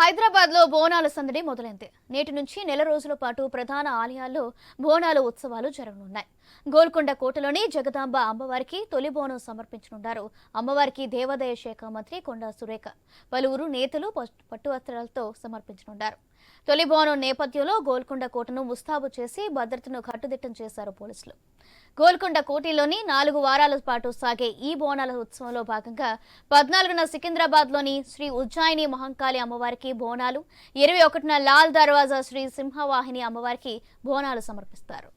హైదరాబాద్లో బోనాల సందడి మొదలైంది. నేటి నుంచి నెల రోజుల పాటు ప్రధాన ఆలయాల్లో బోనాల ఉత్సవాలు జరగనున్నాయి. గోల్కొండ కోటలోని జగదాంబ అమ్మవారికి తొలి బోనం సమర్పించనున్నారు. అమ్మవారికి దేవాదాయ శాఖ మంత్రి కొండా సురేఖ పలువురు నేతలు పట్టు వస్త్రాలతో సమర్పించనున్నారు. తొలి బోనం నేపథ్యంలో గోల్కొండ కోటను ముస్తాబు చేసి భద్రతను కట్టుదిట్టం చేశారు పోలీసులు. గోల్కొండ కోటిలోని నాలుగు వారాల పాటు సాగే ఈ బోనాల ఉత్సవంలో భాగంగా పద్నాలుగున సికింద్రాబాద్లోని శ్రీ ఉజ్జాయిని మహంకాళి అమ్మవారికి బోనాలు ఇరవై ఒకటిన లాల్ దర్వాజా శ్రీ సింహవాహిని అమ్మవారికి బోనాలు సమర్పిస్తారు.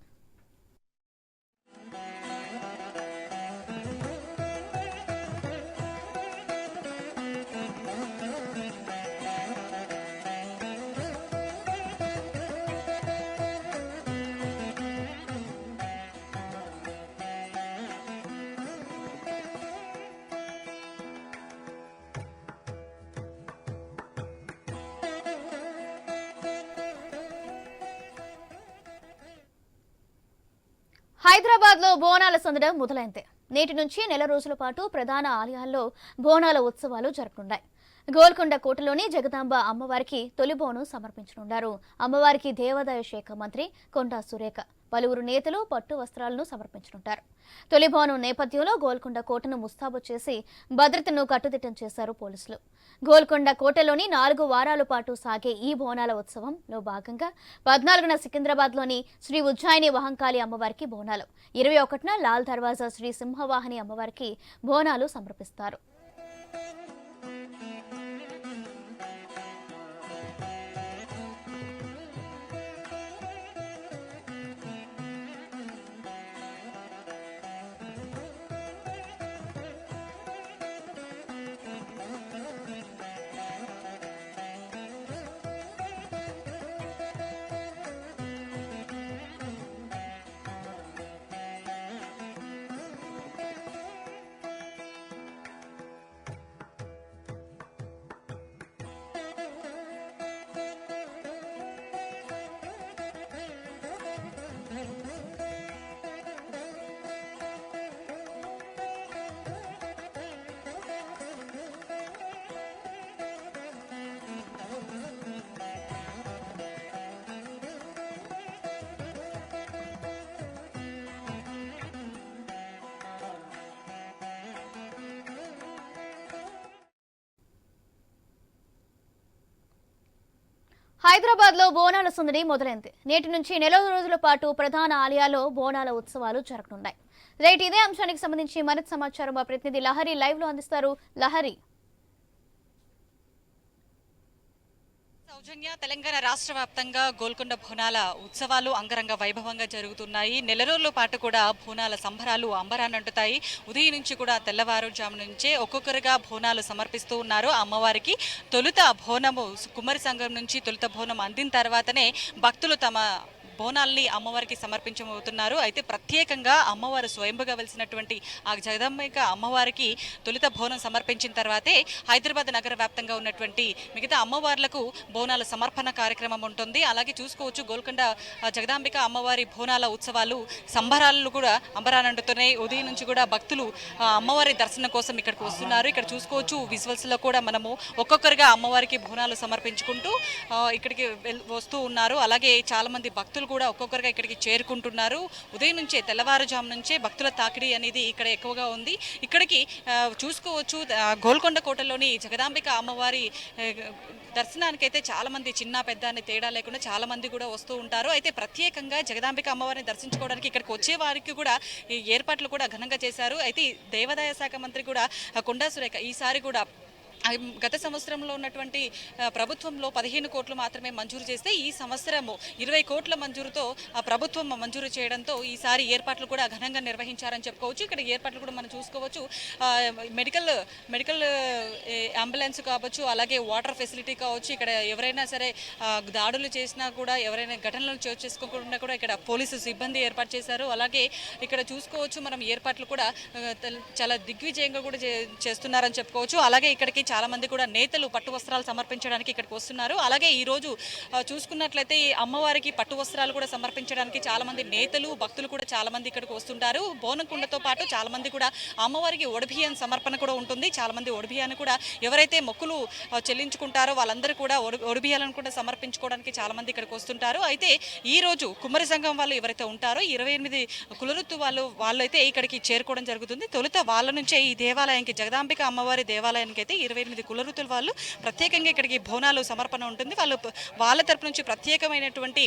హైదరాబాద్లో బోనాల సందడం మొదలైంది. నేటి నుంచి నెల రోజుల పాటు ప్రధాన ఆలయాల్లో బోనాల ఉత్సవాలు జరగనున్నాయి. గోల్కొండ కోటలోని జగదాంబ అమ్మవారికి తొలి బోనం సమర్పించనున్నారు. అమ్మవారికి దేవాదాయ శాఖ మంత్రి కొండా సురేఖ. పలువురు నేతలు పట్టు వస్త్రాలను సమర్పించనుంటారు. తొలిభవనం నేపథ్యంలో గోల్కొండ కోటను ముస్తాబు చేసి భద్రతను కట్టుదిట్టం చేశారు పోలీసులు. గోల్కొండ కోటలోని నాలుగు వారాల పాటు సాగే ఈ బోనాల ఉత్సవంలో భాగంగా పద్నాలుగున సికింద్రాబాద్లోని శ్రీ ఉజ్జాయిని వహంకాళి అమ్మవారికి బోనాలు. ఇరవై ఒకటిన లాల్ దర్వాజా శ్రీ సింహవాహిని అమ్మవారికి బోనాలు సమర్పిస్తారు. హైదరాబాద్లో బోనాల సందడి మొదలైంది. నేటి నుంచి నెల రోజుల పాటు ప్రధాన ఆలయాల్లో బోనాల ఉత్సవాలు జరగనున్నాయి. రైట్ ఇదే అంశానికి సంబంధించి మరింత సమాచారం మా ప్రతినిధి లహరి లైవ్లో అందిస్తారు. లహరి. సౌజన్య తెలంగాణ రాష్ట్ర వ్యాప్తంగా గోల్కొండ బోనాల ఉత్సవాలు అంగరంగ వైభవంగా జరుగుతున్నాయి. నెల రోజుల పాటు కూడా బోనాల సంబరాలు అంబరానంటుతాయి ఉదయం నుంచి కూడా తెల్లవారుజాము నుంచే ఒక్కొక్కరుగా బోనాలు సమర్పిస్తూ ఉన్నారు. అమ్మవారికి తొలుత బోనము కుమ్మరి సంఘం నుంచి తొలుత బోనం అందిన తర్వాతనే భక్తులు తమ బోనాల్ని అమ్మవారికి సమర్పించబోతున్నారు. అయితే ప్రత్యేకంగా అమ్మవారు స్వయంభుగా వెలిసినటువంటి ఆ జగదంబిక అమ్మవారికి తొలుత బోనం సమర్పించిన తర్వాతే హైదరాబాద్ నగర వ్యాప్తంగా ఉన్నటువంటి మిగతా అమ్మవార్లకు బోనాల సమర్పణ కార్యక్రమం ఉంటుంది. అలాగే చూసుకోవచ్చు గోల్కొండ జగదాంబిక అమ్మవారి బోనాల ఉత్సవాలు సంబరాలు కూడా అంబరానండుతున్నాయి ఉదయం నుంచి కూడా భక్తులు అమ్మవారి దర్శనం కోసం ఇక్కడికి వస్తున్నారు. ఇక్కడ చూసుకోవచ్చు విజువల్స్లో కూడా మనము ఒక్కొక్కరుగా అమ్మవారికి బోనాలు సమర్పించుకుంటూ ఇక్కడికి వస్తూ ఉన్నారు. అలాగే చాలామంది భక్తులు భక్తులు కూడా ఒక్కొక్కరుగా ఇక్కడికి చేరుకుంటున్నారు. ఉదయం నుంచే తెల్లవారుజాము నుంచే భక్తుల తాకిడి అనేది ఇక్కడ ఎక్కువగా ఉంది. ఇక్కడికి చూసుకోవచ్చు గోల్కొండ కోటలోని జగదాంబిక అమ్మవారి దర్శనానికి అయితే చాలా మంది చిన్న పెద్ద అని తేడా లేకుండా చాలా మంది కూడా వస్తూ ఉంటారు. అయితే ప్రత్యేకంగా జగదాంబిక అమ్మవారిని దర్శించుకోవడానికి ఇక్కడికి వచ్చే వారికి కూడా ఈ ఏర్పాట్లు కూడా ఘనంగా చేశారు. అయితే దేవాదాయ శాఖ మంత్రి కూడా కొండా సురేఖ ఈసారి కూడా గత సంవత్సరంలో ఉన్నటువంటి ప్రభుత్వంలో పదిహేను కోట్లు మాత్రమే మంజూరు చేస్తే ఈ సంవత్సరము ఇరవై కోట్ల మంజూరుతో ఆ ప్రభుత్వం మంజూరు చేయడంతో ఈసారి ఏర్పాట్లు కూడా ఘనంగా నిర్వహించారని చెప్పుకోవచ్చు. ఇక్కడ ఏర్పాట్లు కూడా మనం చూసుకోవచ్చు. మెడికల్ మెడికల్ అంబులెన్స్ కావచ్చు అలాగే వాటర్ ఫెసిలిటీ కావచ్చు ఇక్కడ ఎవరైనా సరే దాడులు చేసినా కూడా ఎవరైనా ఘటనలు చోటు చేసుకోకుండా కూడా ఇక్కడ పోలీసు సిబ్బంది ఏర్పాటు చేశారు. అలాగే ఇక్కడ చూసుకోవచ్చు మనం ఏర్పాట్లు కూడా చాలా దిగ్విజయంగా కూడా చే- చేస్తున్నారని చెప్పుకోవచ్చు. అలాగే ఇక్కడికి చాలామంది కూడా నేతలు పట్టు వస్త్రాలు సమర్పించడానికి ఇక్కడికి వస్తున్నారు. అలాగే ఈ రోజు చూసుకున్నట్లయితే ఈ అమ్మవారికి పట్టు వస్త్రాలు కూడా సమర్పించడానికి చాలామంది నేతలు భక్తులు కూడా చాలామంది ఇక్కడికి వస్తుంటారు. బోనకుండతో పాటు చాలామంది కూడా అమ్మవారికి ఒడిబియ్యం సమర్పణ కూడా ఉంటుంది. చాలామంది ఒడిబియ్యాన్ని కూడా ఎవరైతే మొక్కులు చెల్లించుకుంటారో వాళ్ళందరూ కూడా ఒడి ఒడిబియ్యాలను కూడా సమర్పించుకోవడానికి చాలామంది ఇక్కడికి వస్తుంటారు. అయితే ఈ రోజు కుమ్మరి సంఘం వాళ్ళు ఎవరైతే ఉంటారో ఇరవై ఎనిమిది కులరుత్తు వాళ్ళు వాళ్ళైతే ఇక్కడికి చేరుకోవడం జరుగుతుంది. తొలుత వాళ్ళ నుంచే ఈ దేవాలయానికి జగదాంబిక అమ్మవారి దేవాలయానికి అయితే ఇరవై ఎనిమిది కులరుతుల వాళ్ళు ప్రత్యేకంగా ఇక్కడికి బోనాలు సమర్పణ ఉంటుంది. వాళ్ళు వాళ్ళ తరపు నుంచి ప్రత్యేకమైనటువంటి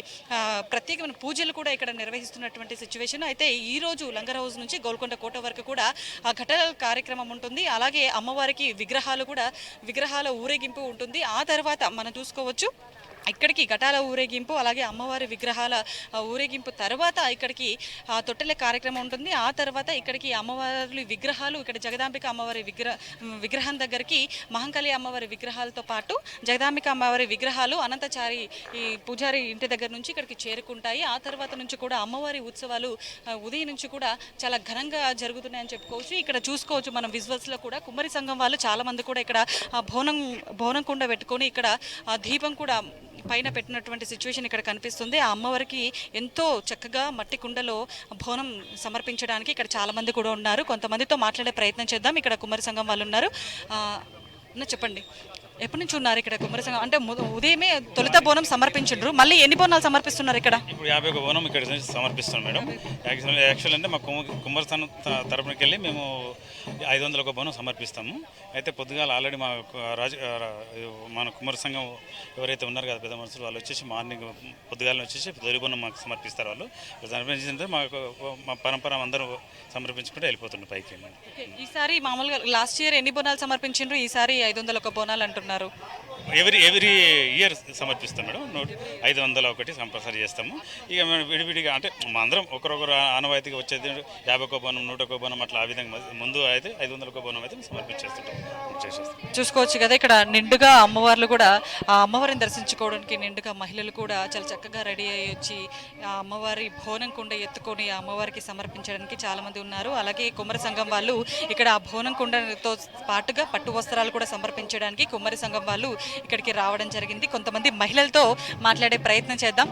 ప్రత్యేకమైన పూజలు కూడా ఇక్కడ నిర్వహిస్తున్నటువంటి సిచ్యువేషన్ అయితే ఈ రోజు లంగర్ హౌస్ నుంచి గోల్కొండ కోట వరకు కూడా ఆ ఘటన కార్యక్రమం ఉంటుంది. అలాగే అమ్మవారికి విగ్రహాలు కూడా విగ్రహాల ఊరేగింపు ఉంటుంది. ఆ తర్వాత మనం చూసుకోవచ్చు. ఇక్కడికి ఘటాల ఊరేగింపు అలాగే అమ్మవారి విగ్రహాల ఊరేగింపు తర్వాత ఇక్కడికి తొట్టెల కార్యక్రమం ఉంటుంది. ఆ తర్వాత ఇక్కడికి అమ్మవారి విగ్రహాలు ఇక్కడ జగదాంబిక అమ్మవారి విగ్రహ విగ్రహం దగ్గరికి మహంకాళి అమ్మవారి విగ్రహాలతో పాటు జగదాంబిక అమ్మవారి విగ్రహాలు అనంతచారి ఈ పూజారి ఇంటి దగ్గర నుంచి ఇక్కడికి చేరుకుంటాయి. ఆ తర్వాత నుంచి కూడా అమ్మవారి ఉత్సవాలు ఉదయం నుంచి కూడా చాలా ఘనంగా జరుగుతున్నాయని చెప్పుకోవచ్చు. ఇక్కడ చూసుకోవచ్చు మనం విజువల్స్లో కూడా. కుమ్మరి సంఘం వాళ్ళు చాలామంది కూడా ఇక్కడ బోనం బోనం కుండ పెట్టుకొని ఇక్కడ దీపం కూడా పైన పెట్టినటువంటి సిచ్యువేషన్ ఇక్కడ కనిపిస్తుంది. ఆ అమ్మవారికి ఎంతో చక్కగా మట్టి కుండలో బోనం సమర్పించడానికి ఇక్కడ చాలా మంది కూడా ఉన్నారు. కొంతమందితో మాట్లాడే ప్రయత్నం చేద్దాం. ఇక్కడ కుమారి సంఘం వాళ్ళు ఉన్నారు. చెప్పండి. ఎప్పటి నుంచి ఉన్నారు ఇక్కడ కుమ్మరి సంఘం అంటే ఉదయమే తొలుత బోనం సమర్పించారు మళ్ళీ ఎన్ని బోనాలు సమర్పిస్తున్నారు ఇక్కడ? ఇప్పుడు యాభై ఒక బోనం ఇక్కడ నుంచి సమర్పిస్తాం మేడం. యాక్చువల్ అంటే మా కుమ కుమ్మరస్థానం త- తరపునకి వెళ్ళి మేము ఐదు వందల ఒక బోనం సమర్పిస్తాము. అయితే పొద్దుగాల ఆల్రెడీ మా రాజ మన కుమ్మర సంఘం ఎవరైతే ఉన్నారు కదా పెద్ద మనుషులు వాళ్ళు వచ్చేసి మార్నింగ్ పొద్దుగాల వచ్చేసి తొలి బోనం మాకు సమర్పిస్తారు వాళ్ళు. సమర్పించిందంటే మాకు మా పరంపర అందరూ సమర్పించుకుంటే వెళ్ళిపోతుండే పైకి. ఈసారి మామూలుగా లాస్ట్ ఇయర్ ఎన్ని బోనాలు సమర్పించిండ్రు? ఈసారి ఐదు వందల ఒక బోనాలు అంటున్నారు. ఎవ్రీ ఎవ్రీ ఇయర్ సమర్పిస్తాం మేడం నూట ఐదు వందల ఒకటి కంపల్సరీ చేస్తాము. ఇక మేము విడివిడిగా అంటే మా అందరం ఒకరొకరు ఆనవాయితీగా వచ్చేది యాభై ఒక బోనం నూట ఒక బోనం అట్లా ఆ విధంగా ముందు అయితే ఐదు వందల ఒక బోనం అయితే సమర్పించేస్తుంటాం. చూసుకోవచ్చు కదా ఇక్కడ నిండుగా అమ్మవార్లు కూడా ఆ అమ్మవారిని దర్శించుకోవడానికి నిండుగా మహిళలు కూడా చాలా చక్కగా రెడీ అయ్యి వచ్చి ఆ అమ్మవారి బోనం కుండ ఎత్తుకొని ఆ అమ్మవారికి సమర్పించడానికి చాలా మంది ఉన్నారు. అలాగే కుమ్మరి సంఘం వాళ్ళు ఇక్కడ ఆ బోనం కుండతో పాటుగా పట్టు వస్త్రాలు కూడా సమర్పించడానికి కుమ్మరి సంఘం వాళ్ళు ఇక్కడికి రావడం జరిగింది. కొంతమంది మహిళలతో మాట్లాడే ప్రయత్నం చేద్దాం.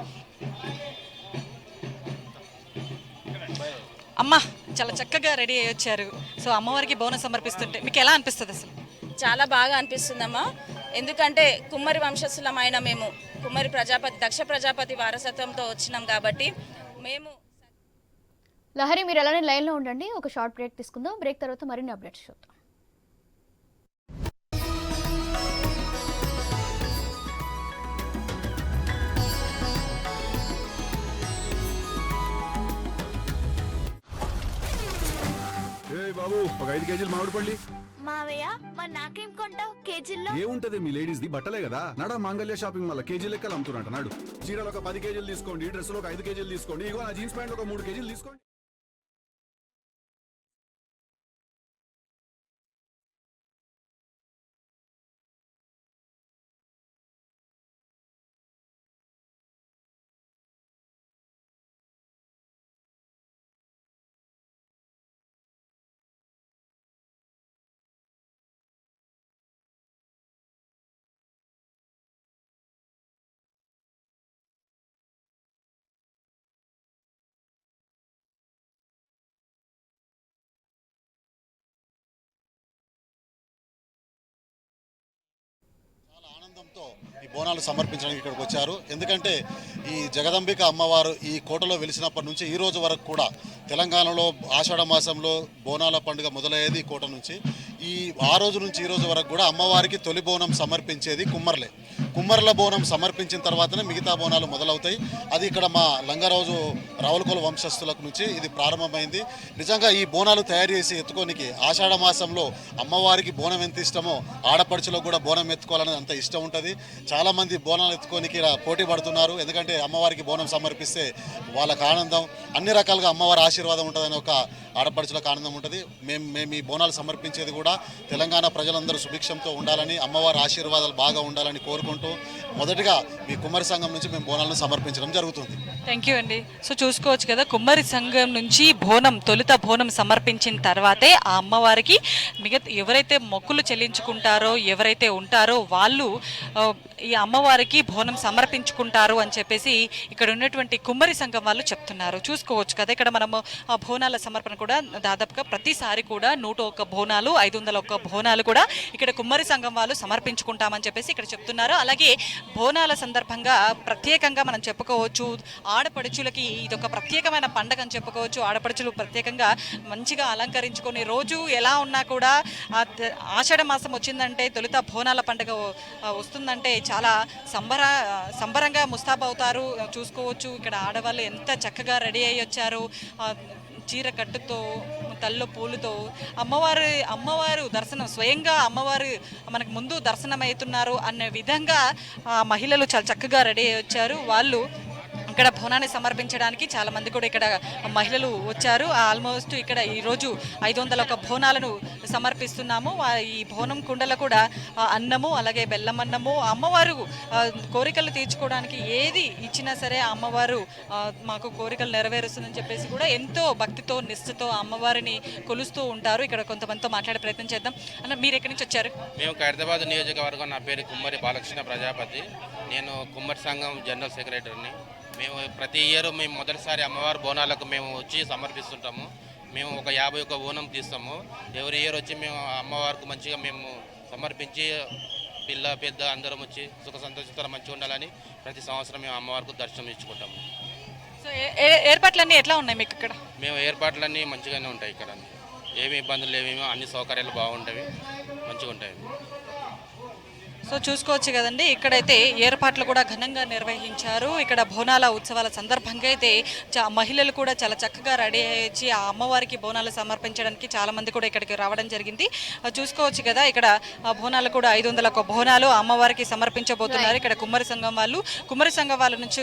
అమ్మ చాలా చక్కగా రెడీ అయ్యి వచ్చారు. సో అమ్మవారికి బోనం సమర్పిస్తుంటే మీకు ఎలా అనిపిస్తుంది అసలు? చాలా బాగా అనిపిస్తుందమ్మా. ఎందుకంటే కుమ్మరి వంశస్థులమైన మేము కుమ్మరి ప్రజాపతి దక్ష ప్రజాపతి వారసత్వంతో వచ్చినాం కాబట్టి మేము లహరి మీరు అలానే లైన్లో ఉండండి. ఒక షార్ట్ బ్రేక్ తీసుకుందాం. బ్రేక్ తర్వాత మరిన్ని అప్డేట్స్ చూద్దాం. ఒక ఐదు కేజీలు మామిడి పళ్ళి. మావయ్య మరి నాకేం కొంటావు? కేజీల్లో? ఏముంటది మీ లేడీస్ ది బట్టలే కదా. నడ మాంగళ్య షాపింగ్ వల్ల కేజీ లెక్కలు అమ్ముతున్నట్టు. నాడు. చీరలు ఒక పది కేజీలు తీసుకోండి డ్రెస్సులు ఒక ఐదు కేజీలు తీసుకోండి ఇగో నా జీన్స్ ప్యాంట్ ఒక మూడు కేజీలు తీసుకోండి. ఆనందంతో ఈ బోనాలు సమర్పించడానికి ఇక్కడికి వచ్చారు. ఎందుకంటే ఈ జగదంబిక అమ్మవారు ఈ కోటలో వెలిసినప్పటి నుంచి ఈ రోజు వరకు కూడా తెలంగాణలో ఆషాఢ మాసంలో బోనాల పండుగ మొదలయ్యేది ఈ కోట నుంచి. ఈ ఆ రోజు నుంచి ఈ రోజు వరకు కూడా అమ్మవారికి తొలి బోనం సమర్పించేది కుమ్మర్లే. కుమ్మర్ల బోనం సమర్పించిన తర్వాతనే మిగతా బోనాలు మొదలవుతాయి. అది ఇక్కడ మా లంగరాజు రావులకోల వంశస్థులకు నుంచి ఇది ప్రారంభమైంది. నిజంగా ఈ బోనాలు తయారు చేసి ఎత్తుకోనికి ఆషాఢ మాసంలో అమ్మవారికి బోనం ఎంత ఇష్టమో ఆడపడుచులకు కూడా బోనం ఎత్తుకోవాలని అంత ఇష్టం ఉంటుంది. చాలామంది బోనాలు ఎత్తుకోనికి ఇలా పోటీ పడుతున్నారు. ఎందుకంటే అమ్మవారికి బోనం సమర్పిస్తే వాళ్ళకు ఆనందం. అన్ని రకాలుగా అమ్మవారి ఆశీర్వాదం ఉంటుందని ఒక ఆడపడుచులకు ఆనందం ఉంటుంది. మేము మేము ఈ బోనాలు సమర్పించేది కూడా తెలంగాణ ప్రజలందరూ సుభిక్షంతో ఉండాలని అమ్మవారి ఆశీర్వాదాలు బాగా ఉండాలని కోరుకుంటూ చేసుకుంటూ మొదటిగా ఈ కుమ్మరి సంఘం నుంచి మేము బోనాలను సమర్పించడం జరుగుతుంది. థ్యాంక్ యూ అండి. సో చూసుకోవచ్చు కదా కుమ్మరి సంఘం నుంచి బోనం తొలుత బోనం సమర్పించిన తర్వాతే ఆ అమ్మవారికి మిగతా ఎవరైతే మొక్కులు చెల్లించుకుంటారో ఎవరైతే ఉంటారో వాళ్ళు ఈ అమ్మవారికి బోనం సమర్పించుకుంటారు అని చెప్పేసి ఇక్కడ ఉన్నటువంటి కుమ్మరి సంఘం వాళ్ళు చెప్తున్నారు. చూసుకోవచ్చు కదా ఇక్కడ మనము ఆ బోనాల సమర్పణ కూడా దాదాపుగా ప్రతిసారి కూడా నూట ఒక్క బోనాలు ఐదు వందల ఒక్క బోనాలు కూడా ఇక్కడ కుమ్మరి సంఘం వాళ్ళు సమర్పించుకుంటామని చెప్పేసి ఇక్కడ చెప్తున్నారు. అలాగే అలాగే బోనాల సందర్భంగా ప్రత్యేకంగా మనం చెప్పుకోవచ్చు ఆడపడుచులకి ఇది ఒక ప్రత్యేకమైన పండగ అని చెప్పుకోవచ్చు. ఆడపడుచులు ప్రత్యేకంగా మంచిగా అలంకరించుకొని రోజు ఎలా ఉన్నా కూడా ఆషాఢ మాసం వచ్చిందంటే తొలుత బోనాల పండుగ వస్తుందంటే చాలా సంబర సంబరంగా ముస్తాబవుతారు చూసుకోవచ్చు. ఇక్కడ ఆడవాళ్ళు ఎంత చక్కగా రెడీ అయ్యి వచ్చారు. చీర కట్టుతో తల్లో పూలతో అమ్మవారు అమ్మవారు దర్శనం స్వయంగా అమ్మవారు మనకు ముందు దర్శనం అవుతున్నారు అనే విధంగా ఆ మహిళలు చాలా చక్కగా రెడీ వచ్చారు. వాళ్ళు ఇక్కడ భవనాన్ని సమర్పించడానికి చాలా మంది కూడా ఇక్కడ మహిళలు వచ్చారు. ఆల్మోస్ట్ ఇక్కడ ఈరోజు ఐదు వందల ఒక భవనాలను సమర్పిస్తున్నాము. ఈ భవనం కుండలో కూడా అన్నము అలాగే బెల్లం అన్నము అమ్మవారు కోరికలు తీర్చుకోవడానికి ఏది ఇచ్చినా సరే అమ్మవారు మాకు కోరికలు నెరవేరుస్తుందని చెప్పేసి కూడా ఎంతో భక్తితో నిష్ఠతో అమ్మవారిని కొలుస్తూ ఉంటారు. ఇక్కడ కొంతమందితో మాట్లాడే ప్రయత్నం చేద్దాం. అన్న మీరు ఎక్కడి నుంచి వచ్చారు? మేము హైదరాబాద్ నియోజకవర్గం. నా పేరు కుమ్మరి బాలకృష్ణ ప్రజాపతి. నేను కుమ్మరి సంఘం జనరల్ సెక్రటరీని. మేము ప్రతి ఇయర్ మేము మొదటిసారి అమ్మవారి బోనాలకు మేము వచ్చి సమర్పిస్తుంటాము. మేము ఒక యాభై ఒక బోనం తీస్తాము. ఎవరి ఇయర్ వచ్చి మేము అమ్మవారికి మంచిగా మేము సమర్పించి పిల్ల పెద్ద అందరం వచ్చి సుఖ సంతోషంతో మంచిగా ఉండాలని ప్రతి సంవత్సరం మేము అమ్మవారికి దర్శనం ఇచ్చుకుంటాము సో ఏర్పాట్లన్నీ ఎట్లా ఉన్నాయి మీకు ఇక్కడ? మేము ఏర్పాట్లన్నీ మంచిగానే ఉంటాయి ఇక్కడ ఏమి ఇబ్బందులు లేవేమో అన్ని సౌకర్యాలు బాగుంటాయి మంచిగా ఉంటాయి. సో చూసుకోవచ్చు కదండి ఇక్కడైతే ఏర్పాట్లు కూడా ఘనంగా నిర్వహించారు. ఇక్కడ బోనాల ఉత్సవాల సందర్భంగా అయితే చా- మహిళలు కూడా చాలా చక్కగా రెడీ అయ్యి ఆ అమ్మవారికి బోనాలు సమర్పించడానికి చాలా మంది కూడా ఇక్కడికి రావడం జరిగింది. చూసుకోవచ్చు కదా ఇక్కడ ఆ బోనాలు కూడా ఐదు వందల బోనాలు అమ్మవారికి సమర్పించబోతున్నారు. ఇక్కడ కుమ్మరి సంఘం వాళ్ళు కుమ్మరి సంఘం వాళ్ళ నుంచి